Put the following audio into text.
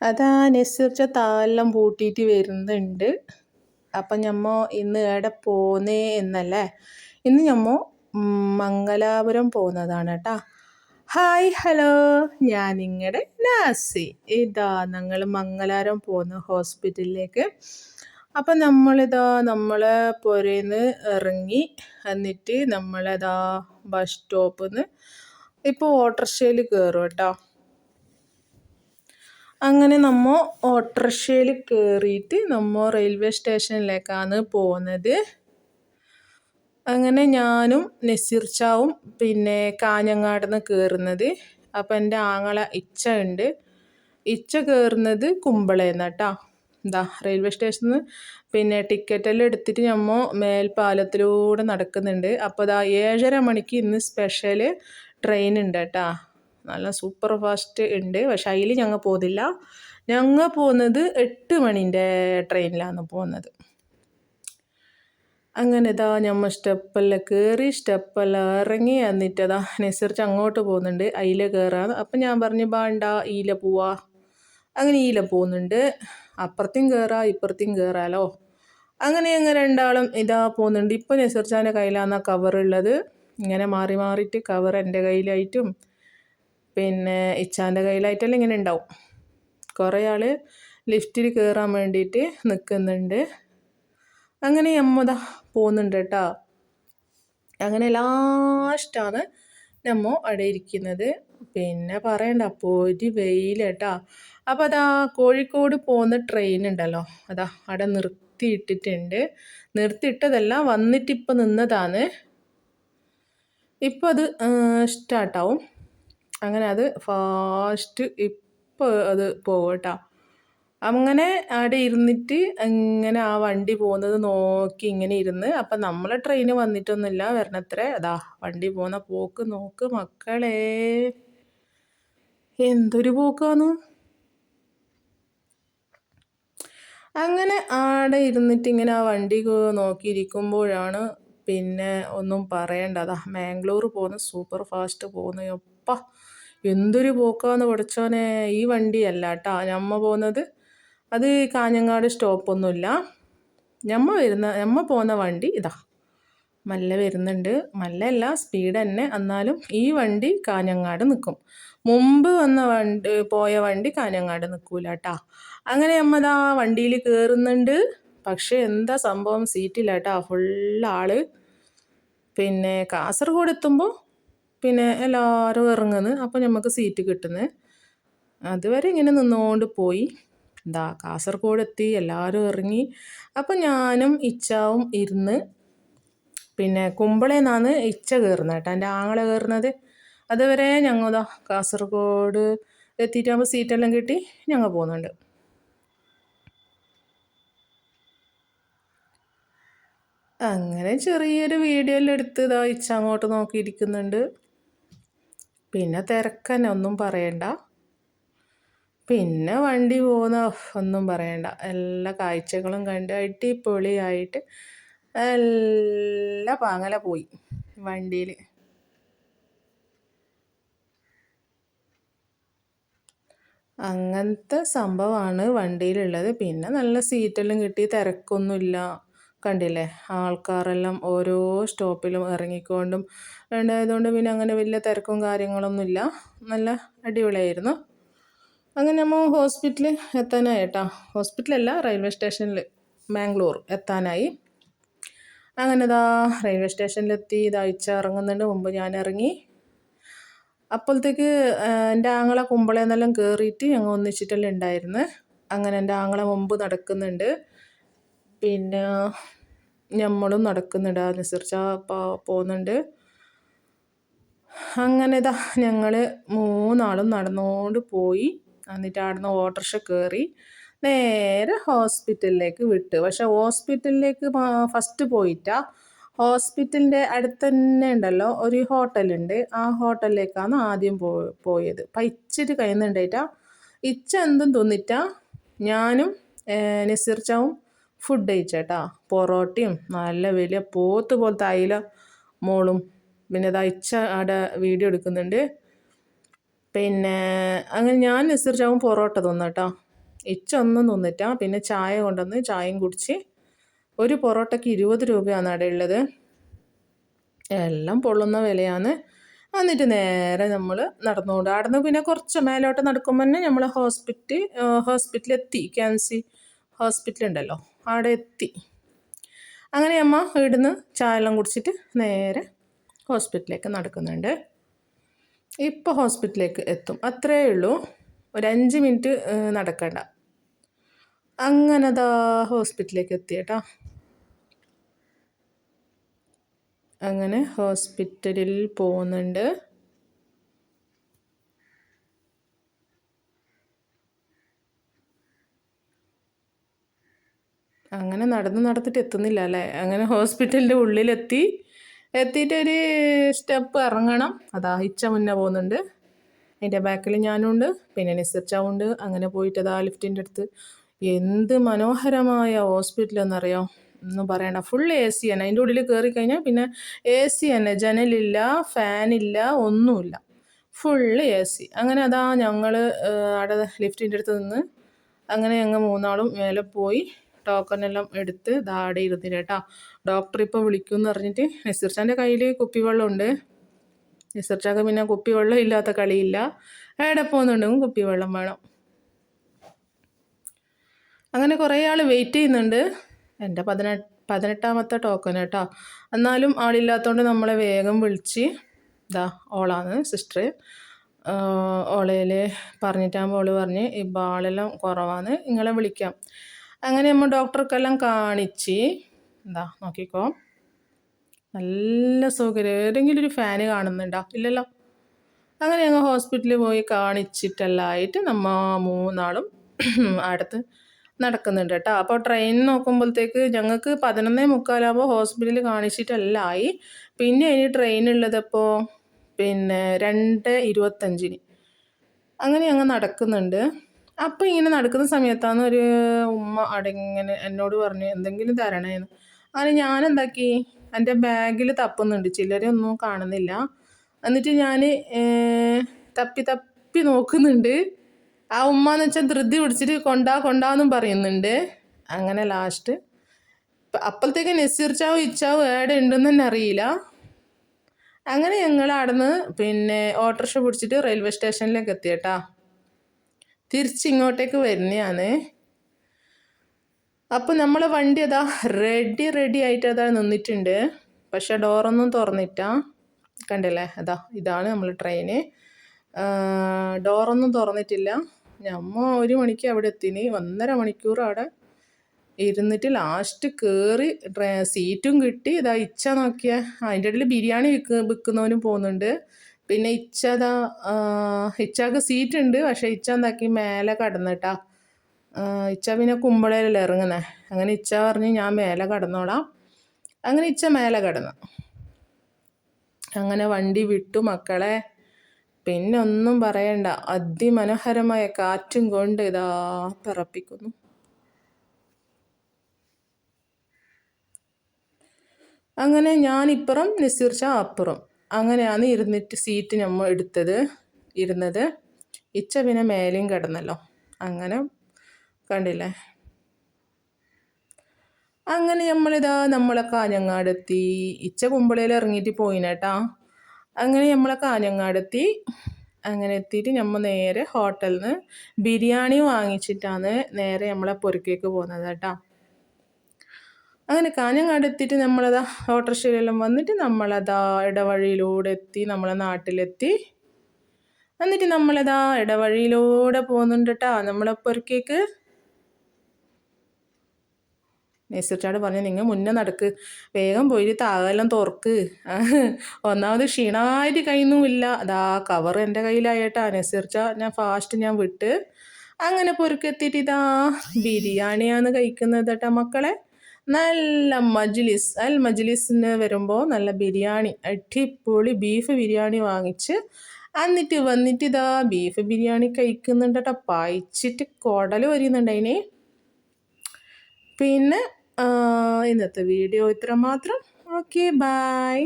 അതാ നസീർച്ച താലെല്ലാം പൂട്ടിയിട്ട് വരുന്നുണ്ട്. അപ്പം ഞമ്മ ഇന്ന് എവിടെ പോന്നേ എന്നല്ലേ? ഇന്ന് ഞമ്മ മംഗലാപുരം പോകുന്നതാണ് കേട്ടാ. ഹായ് ഹലോ ഞാൻ നിങ്ങളുടെ നാസി. ഇതാ ഞങ്ങൾ മംഗലാപുരം പോകുന്ന ഹോസ്പിറ്റലിലേക്ക്. അപ്പം നമ്മളിതാ നമ്മളെ പുരയിന്ന് ഇറങ്ങി എന്നിട്ട് നമ്മളിതാ ബസ് സ്റ്റോപ്പിൽ നിന്ന് ഇപ്പോൾ ഓട്ടോറിക്ഷയിൽ കയറും കേട്ടോ. അങ്ങനെ നമ്മൾ ഓട്ടോറിക്ഷയിൽ കയറിയിട്ട് നമ്മൾ റെയിൽവേ സ്റ്റേഷനിലേക്കാണ് പോകുന്നത് അങ്ങനെ ഞാനും നസീർ ചാവും പിന്നെ കാഞ്ഞങ്ങാട് നിന്ന് കയറുന്നത് അപ്പം എന്റെ ആങ്ങള ഇച്ച ഉണ്ട്. ഇച്ച കയറുന്നത് കുമ്പളേന്ന് കേട്ടോ എന്താ റെയിൽവേ സ്റ്റേഷനിൽ നിന്ന് പിന്നെ ടിക്കറ്റെല്ലാം എടുത്തിട്ട് നമ്മൾ മേൽപ്പാലത്തിലൂടെ നടക്കുന്നുണ്ട്. അപ്പോൾ ഇതാ ഏഴര മണിക്ക് ഇന്ന് സ്പെഷ്യൽ ട്രെയിൻ ഉണ്ട് കേട്ടോ നല്ല സൂപ്പർ ഫാസ്റ്റ് ഉണ്ട്. പക്ഷേ അതിൽ ഞങ്ങൾ പോകുന്നില്ല ഞങ്ങൾ പോകുന്നത് എട്ട് മണിന്റെ ട്രെയിനിലാണ് പോകുന്നത് അങ്ങനെ ഇതാ നമ്മൾ സ്റ്റെപ്പെല്ലാം കയറി സ്റ്റെപ്പെല്ലാം ഇറങ്ങി എന്നിട്ടതാ അനുസരിച്ച് അങ്ങോട്ട് പോകുന്നുണ്ട് അതിലെ കയറാന്ന് അപ്പം ഞാൻ പറഞ്ഞു ബാണ്ട ഈല പോവാ. അങ്ങനെ ഈല പോകുന്നുണ്ട് അപ്പുറത്തും കയറാം ഇപ്പുറത്തും കയറാലോ അങ്ങനെ അങ്ങനെ രണ്ടാളും ഇതാ പോകുന്നുണ്ട് ഇപ്പം നെസർച്ചാന്റെ കയ്യിലാണ് കവറുള്ളത് ഇങ്ങനെ മാറി മാറിയിട്ട് കവർ എന്റെ കയ്യിലായിട്ടും പിന്നെ ഇച്ചാന്റെ കയ്യിലായിട്ടെല്ലാം ഇങ്ങനെ ഉണ്ടാവും. കുറേ ആൾ ലിഫ്റ്റിൽ കയറാൻ വേണ്ടിയിട്ട് നിൽക്കുന്നുണ്ട്. അങ്ങനെ അമ്മതാ പോകുന്നുണ്ട് കേട്ടോ. അങ്ങനെ ലാസ്റ്റാണ് നമ്മ അവിടെ ഇരിക്കുന്നത്. പിന്നെ പറയണ്ട അപ്പോൾ ഒരു വെയിൽ കേട്ടോ. അപ്പോൾ അതാ കോഴിക്കോട് പോകുന്ന ട്രെയിൻ ഉണ്ടല്ലോ. അതാ അവിടെ നിർത്തിയിട്ടിട്ടുണ്ട്. നിർത്തിയിട്ടതല്ല വന്നിട്ടിപ്പോൾ നിന്നതാണ്. ഇപ്പോൾ അത് സ്റ്റാർട്ടാവും അങ്ങനെ അത് ഫാസ്റ്റ് ഇപ്പോൾ അത് പോകും കേട്ടോ അങ്ങനെ അവിടെ ഇരുന്നിട്ട് ഇങ്ങനെ ആ വണ്ടി പോകുന്നത് നോക്കി ഇങ്ങനെ ഇരുന്ന് അപ്പം നമ്മളെ ട്രെയിൻ വന്നിട്ടൊന്നുമില്ല. വരണത്രേ. അതാ വണ്ടി പോകുന്ന പോക്ക് നോക്ക് മക്കളെ. എന്തൊരു പോക്കാന്ന് അങ്ങനെ ആടെ ഇരുന്നിട്ട് ഇങ്ങനെ ആ വണ്ടി നോക്കിയിരിക്കുമ്പോഴാണ് പിന്നെ ഒന്നും പറയണ്ട അതാ മാംഗ്ലൂർ പോകുന്ന സൂപ്പർ ഫാസ്റ്റ് പോകുന്ന. ഒപ്പ. എന്തൊരു പോക്കാന്ന് പഠിച്ചോനെ ഈ വണ്ടിയല്ല കേട്ടോ ഞമ്മ പോകുന്നത് അത് കാഞ്ഞങ്ങാട് സ്റ്റോപ്പൊന്നുമില്ല. ഞമ്മ വരുന്ന ഞമ്മ പോകുന്ന വണ്ടി ഇതാ. മല്ല വരുന്നുണ്ട്. മല്ലല്ല സ്പീഡ് തന്നെ എന്നാലും ഈ വണ്ടി കാഞ്ഞങ്ങാട് നിൽക്കും മുമ്പ് വന്ന വണ്ടി പോയ വണ്ടി കാഞ്ഞങ്ങാട് നിൽക്കൂല കേട്ടാ അങ്ങനെ നമ്മതാ വണ്ടിയിൽ കയറുന്നുണ്ട് പക്ഷേ എന്താ സംഭവം? സീറ്റില്ല കേട്ടാ ഫുള്ള് ആൾ. പിന്നെ കാസർഗോഡ് എത്തുമ്പോൾ പിന്നെ എല്ലാവരും ഇറങ്ങുന്നു. അപ്പോൾ നമുക്ക് സീറ്റ് കിട്ടുന്നത് അതുവരെ ഇങ്ങനെ നിന്നുകൊണ്ട് പോയി. എന്താ കാസർഗോഡ് എത്തി എല്ലാവരും ഇറങ്ങി. അപ്പോൾ ഞാനും ഇച്ചാവും ഇരുന്ന്. പിന്നെ കുമ്പളേന്നാണ് ഇച്ച കയറുന്നത് കേട്ടോ. എന്റെ ആങ്ങളെ കയറുന്നത് അതുവരെ ഞങ്ങൾതാ കാസർഗോഡ് എത്തിയിട്ടാകുമ്പോൾ സീറ്റെല്ലാം കിട്ടി ഞങ്ങൾ പോകുന്നുണ്ട് അങ്ങനെ ചെറിയൊരു വീഡിയോ എല്ലാം എടുത്ത് ഇതാ ഇച്ച അങ്ങോട്ട് നോക്കിയിരിക്കുന്നുണ്ട്. പിന്നെ തിരക്കന്നെ ഒന്നും പറയണ്ട. പിന്നെ വണ്ടി പോകുന്ന ഒന്നും പറയണ്ട. എല്ലാ കാഴ്ചകളും കണ്ട് അടിപൊളിയായിട്ട് എല്ലാ പാങ്ങല പോയി വണ്ടിയിൽ അങ്ങനത്തെ സംഭവമാണ് വണ്ടിയിലുള്ളത്. പിന്നെ നല്ല സീറ്റെല്ലാം കിട്ടി തിരക്കൊന്നുമില്ല. കണ്ടില്ലേ? ആൾക്കാരെല്ലാം ഓരോ സ്റ്റോപ്പിലും ഇറങ്ങിക്കൊണ്ടും ഉണ്ടായതുകൊണ്ട് പിന്നെ അങ്ങനെ വലിയ തിരക്കും കാര്യങ്ങളൊന്നുമില്ല. നല്ല അടിപൊളിയായിരുന്നു. അങ്ങനെ നമ്മൾ ഹോസ്പിറ്റലിൽ എത്താനായി കേട്ടോ ഹോസ്പിറ്റലല്ല റെയിൽവേ സ്റ്റേഷനിൽ മാംഗ്ലൂർ എത്താനായി. അങ്ങനെ ഇതാ റെയിൽവേ സ്റ്റേഷനിലെത്തി ഇതാഴ്ച ഇറങ്ങുന്നതിന് മുമ്പ് ഞാൻ ഇറങ്ങി അപ്പോഴത്തേക്ക് എന്റെ ആങ്ങളെ കുമ്പളേന്നെല്ലാം കയറിയിട്ട് ഞങ്ങൾ ഒന്നിച്ചിട്ടെല്ലാം ഉണ്ടായിരുന്നു. അങ്ങനെ എന്റെ ആങ്ങളെ മുമ്പ് നടക്കുന്നുണ്ട്. പിന്നെ നമ്മളും നടക്കുന്നുണ്ട് അനുസരിച്ച് പോകുന്നുണ്ട് അങ്ങനെ ഇതാ ഞങ്ങൾ മൂന്നാളും നടന്നുകൊണ്ട് പോയി. എന്നിട്ട് അവിടുന്ന് ഓട്ടോറിക്ഷ കയറി നേരെ ഹോസ്പിറ്റലിലേക്ക് വിട്ടു. പക്ഷെ ഹോസ്പിറ്റലിലേക്ക് ഫസ്റ്റ് പോയിട്ടാ. ഹോസ്പിറ്റലിന്റെ അടുത്ത് തന്നെ ഉണ്ടല്ലോ ഒരു ഹോട്ടലുണ്ട്. ആ ഹോട്ടലിലേക്കാണ് ആദ്യം പോ പോയത്. അപ്പം ഇച്ചിരി കഴിയുന്നുണ്ടായിട്ടാ ഇച്ച എന്തും തിന്നിട്ടാ ഞാനും നസീർച്ചാവും ഫുഡ് കഴിച്ചേട്ടാ. പൊറോട്ടയും നല്ല വലിയ പോത്ത് പോലത്തെ അയില മോളും പിന്നെ ഇതാ ഇച്ച അവിടെ വീഡിയോ എടുക്കുന്നുണ്ട്. പിന്നെ അങ്ങനെ ഞാൻ നിസ്സരിച്ചാവും ചാവും പൊറോട്ട തിന്നട്ടോ. ഇച്ച ഒന്നും തിന്നിട്ടാ പിന്നെ ചായ കൊണ്ടുവന്ന് ചായയും കുടിച്ച് ഒരു പൊറോട്ടയ്ക്ക് ഇരുപത് രൂപയാണ് അവിടെ ഉള്ളത്. എല്ലാം പൊള്ളുന്ന വിലയാണ്. എന്നിട്ട് നേരെ നമ്മൾ നടന്നുകൊണ്ട് അവിടെ നിന്ന് പിന്നെ കുറച്ച് മേലോട്ട് നടക്കുമ്പോൾ തന്നെ നമ്മൾ ഹോസ്പിറ്റൽ ഹോസ്പിറ്റലെത്തി ക്യാൻസി ഹോസ്പിറ്റൽ ഉണ്ടല്ലോ അവിടെ എത്തി അങ്ങനെ അമ്മ ഇവിടുന്ന് ചായയെല്ലാം കുടിച്ചിട്ട് നേരെ ഹോസ്പിറ്റലിലേക്ക് നടക്കുന്നുണ്ട്. ഇപ്പോൾ ഹോസ്പിറ്റലിലേക്ക് എത്തും. അത്രയേ ഉള്ളൂ. ഒരു അഞ്ച് മിനിറ്റ് നടക്കണ്ട. അങ്ങനെ ദാ ഹോസ്പിറ്റലിലേക്ക് എത്തിയേട്ടാ. അങ്ങനെ ഹോസ്പിറ്റലിൽ പോകുന്നുണ്ട്. അങ്ങനെ നടന്ന് നടത്തിട്ട് എത്തുന്നില്ല അല്ലേ? അങ്ങനെ ഹോസ്പിറ്റലിന്റെ ഉള്ളിലെത്തി എത്തിയിട്ട് ഒരു സ്റ്റെപ്പ് ഇറങ്ങണം. അതാ ഇച്ച മുന്നേ പോകുന്നുണ്ട്. അതിന്റെ ബാക്കിൽ ഞാനുണ്ട് പിന്നെ നിസർച്ചാവുണ്ട് അങ്ങനെ പോയിട്ട് അതാ ലിഫ്റ്റിന്റെ അടുത്ത്. എന്ത് മനോഹരമായ ഹോസ്പിറ്റൽ എന്നറിയോ? ഒന്നും പറയണ്ട. ഫുൾ എ സി തന്നെ അതിന്റെ ഉള്ളിൽ കയറി കഴിഞ്ഞാൽ പിന്നെ എ സി തന്നെ ജനലില്ല ഫാനില്ല ഒന്നുമില്ല. ഫുള്ള് എ സി അങ്ങനെ അതാ ഞങ്ങൾ അവിടെ ലിഫ്റ്റിന്റെ അടുത്ത് നിന്ന് അങ്ങനെ ഞങ്ങൾ മൂന്നാളും മേലെ പോയി. ടോക്കൺ എല്ലാം എടുത്ത് ദാടെ ഇരുന്നില്ല കേട്ടോ. ഡോക്ടർ ഇപ്പോൾ വിളിക്കുമെന്ന് പറഞ്ഞിട്ട് നസീർച്ചാന്റെ കയ്യിൽ കുപ്പിവെള്ളമുണ്ട്. നസീർച്ചാക്ക് പിന്നെ കുപ്പിവെള്ളം ഇല്ലാത്ത കളിയില്ല. എവിടെ പോകുന്നുണ്ടെങ്കിൽ കുപ്പിവെള്ളം വേണം. അങ്ങനെ കുറേ ആൾ വെയിറ്റ് ചെയ്യുന്നുണ്ട്. എന്റെ പതിനെട്ട് പതിനെട്ടാമത്തെ ടോക്കൺ കേട്ടോ. എന്നാലും ആളില്ലാത്തതുകൊണ്ട് നമ്മളെ വേഗം വിളിച്ച് ഇതാ ഓളാണ് സിസ്റ്റർ ഓളയിൽ പറഞ്ഞിട്ടാകുമ്പോൾ ഓൾ പറഞ്ഞ് ഇപ്പോൾ ആളെല്ലാം കുറവാണ് നിങ്ങളെ വിളിക്കാം. അങ്ങനെ നമ്മൾ ഡോക്ടർക്കെല്ലാം കാണിച്ച് എന്താ നോക്കിക്കോ. നല്ല സൗകര്യം. ഏതെങ്കിലും ഒരു ഫാന് കാണുന്നുണ്ടോ? ഇല്ലല്ലോ. അങ്ങനെ ഞങ്ങൾ ഹോസ്പിറ്റലിൽ പോയി കാണിച്ചിട്ടല്ലായിട്ട് നമ്മ മൂന്നാളും അടുത്ത് നടക്കുന്നുണ്ട് കേട്ടോ. അപ്പോൾ ട്രെയിൻ നോക്കുമ്പോഴത്തേക്ക് ഞങ്ങൾക്ക് പതിനൊന്നേ മുക്കാലാകുമ്പോൾ ഹോസ്പിറ്റലിൽ കാണിച്ചിട്ടല്ലായി. പിന്നെ ഇനി ട്രെയിൻ ഉള്ളതപ്പോൾ പിന്നെ രണ്ട് ഇരുപത്തഞ്ചിന്. അങ്ങനെ ഞങ്ങൾ നടക്കുന്നുണ്ട്. അപ്പം ഇങ്ങനെ നടക്കുന്ന സമയത്താണ് ഒരു ഉമ്മ അടങ്ങനെ എന്നോട് പറഞ്ഞു എന്തെങ്കിലും തരണേന്ന്. അങ്ങനെ ഞാൻ എന്താക്കി എന്റെ ബാഗിൽ തപ്പുന്നുണ്ട്. ചിലരൊന്നും കാണുന്നില്ല. എന്നിട്ട് ഞാൻ തപ്പി തപ്പി നോക്കുന്നുണ്ട്. ആ ഉമ്മ എന്ന് വെച്ചാൽ ധൃതി പിടിച്ചിട്ട് കൊണ്ടാ കൊണ്ടാന്നും പറയുന്നുണ്ട്. അങ്ങനെ ലാസ്റ്റ്. അപ്പോഴത്തേക്ക് നസീർ ചാവും ഇച്ചാവും ഏടെ ഉണ്ടെന്ന് തന്നെ അറിയില്ല. അങ്ങനെ ഞങ്ങൾ അവിടെ നിന്ന് പിന്നെ ഓട്ടോറിക്ഷ പിടിച്ചിട്ട് റെയിൽവേ സ്റ്റേഷനിലേക്ക് എത്തിയേട്ടാ. തിരിച്ചിങ്ങോട്ടേക്ക് വരുന്നതാണ് അപ്പോൾ നമ്മൾ വണ്ടി അതാ റെഡി റെഡി ആയിട്ട് അതാ നിന്നിട്ടുണ്ട്. പക്ഷെ ഡോറൊന്നും തുറന്നിട്ട. കണ്ടില്ലേ? അതാ ഇതാണ് നമ്മൾ ട്രെയിന് ഡോറൊന്നും തുറന്നിട്ടില്ല. ഞമ്മ ഒരു മണിക്ക് അവിടെ എത്തിന് ഒന്നര മണിക്കൂർ അവിടെ ഇരുന്നിട്ട് ലാസ്റ്റ് കയറി സീറ്റും കിട്ടി. ഇതാ ഇച്ച നോക്കിയ. അതിന്റെ ഇടയിൽ ബിരിയാണി വിൽക്ക് വിൽക്കുന്നവനും പോകുന്നുണ്ട്. പിന്നെ ഇച്ചതാ ഇച്ചാക്ക് സീറ്റ് ഉണ്ട് പക്ഷേ ഇച്ച എന്താക്കി മേലെ കടന്നിട്ടാ. ഇച്ച പിന്നെ കുമ്പളയിലല്ലേ ഇറങ്ങുന്നത് അങ്ങനെ ഇച്ച പറഞ്ഞ് ഞാൻ മേലെ കടന്നോളാം. അങ്ങനെ ഇച്ച മേലെ കടന്നു. അങ്ങനെ വണ്ടി വിട്ടു മക്കളെ. പിന്നെ ഒന്നും പറയണ്ട. അതിമനോഹരമായ കാറ്റും കൊണ്ട് ഇതാ പിറപ്പിക്കുന്നു. അങ്ങനെ ഞാനിപ്പുറം നസീർ ഷാ അപ്പുറം. അങ്ങനെയാണ് ഇരുന്നിട്ട് സീറ്റ് നമ്മൾ എടുത്തത്. ഇരുന്നത്. ഇച്ച പിന്നെ മേലെയും കിടന്നല്ലോ. അങ്ങനെ കണ്ടില്ലേ? അങ്ങനെ നമ്മളിതാ നമ്മളെ കാഞ്ഞങ്ങാടെത്തി. ഇച്ച കുമ്പളയിൽ ഇറങ്ങിയിട്ട് പോയിനേട്ടാ. അങ്ങനെ നമ്മളെ കാഞ്ഞങ്ങാടെത്തി. അങ്ങനെ എത്തിയിട്ട് നമ്മൾ നേരെ ഹോട്ടലിൽ നിന്ന് ബിരിയാണി വാങ്ങിച്ചിട്ടാണ് നേരെ നമ്മളെ പൊരുക്കേക്ക് പോകുന്നത് കേട്ടോ അങ്ങനെ കാഞ്ഞങ്ങാട് എത്തിയിട്ട് നമ്മളതാ ഓട്ടോറിക്ഷയിലെല്ലാം വന്നിട്ട് നമ്മളതാ ഇടവഴിയിലൂടെ എത്തി നമ്മളെ നാട്ടിലെത്തി. എന്നിട്ട് നമ്മളതാ ഇടവഴിയിലൂടെ പോകുന്നുണ്ട് കേട്ടോ നമ്മളെ പൊരുക്കേക്ക് പറഞ്ഞു നിങ്ങൾ മുന്നേ നടക്ക്. വേഗം പോയിട്ട് താകെല്ലാം തുറക്ക്. ഒന്നാമത് ക്ഷീണമായിട്ട് കയ്യൊന്നുമില്ല. അതാ കവർ എന്റെ കയ്യിലായിട്ടാ. നസീർച്ച ഞാൻ ഫാസ്റ്റ് ഞാൻ വിട്ട്. അങ്ങനെ പൊരുക്കെത്തിയിട്ട് ഇതാ ബിരിയാണിയാണ് കഴിക്കുന്നത് കേട്ടോ മക്കളെ. നല്ല മജ്ലിസ് അൽ മജ്ലിസിന് വരുമ്പോൾ നല്ല ബിരിയാണി അടിപൊളി ബീഫ് ബിരിയാണി വാങ്ങിച്ച് എന്നിട്ട് വന്നിട്ട് ഇതാ ബീഫ് ബിരിയാണി കഴിക്കുന്നുണ്ട് കേട്ടോ പായിച്ചിട്ട് കുടൽ വരുന്നുണ്ട് അതിന് പിന്നെ ഇന്നത്തെ വീഡിയോ ഇത്ര മാത്രം ഓക്കെ ബായ്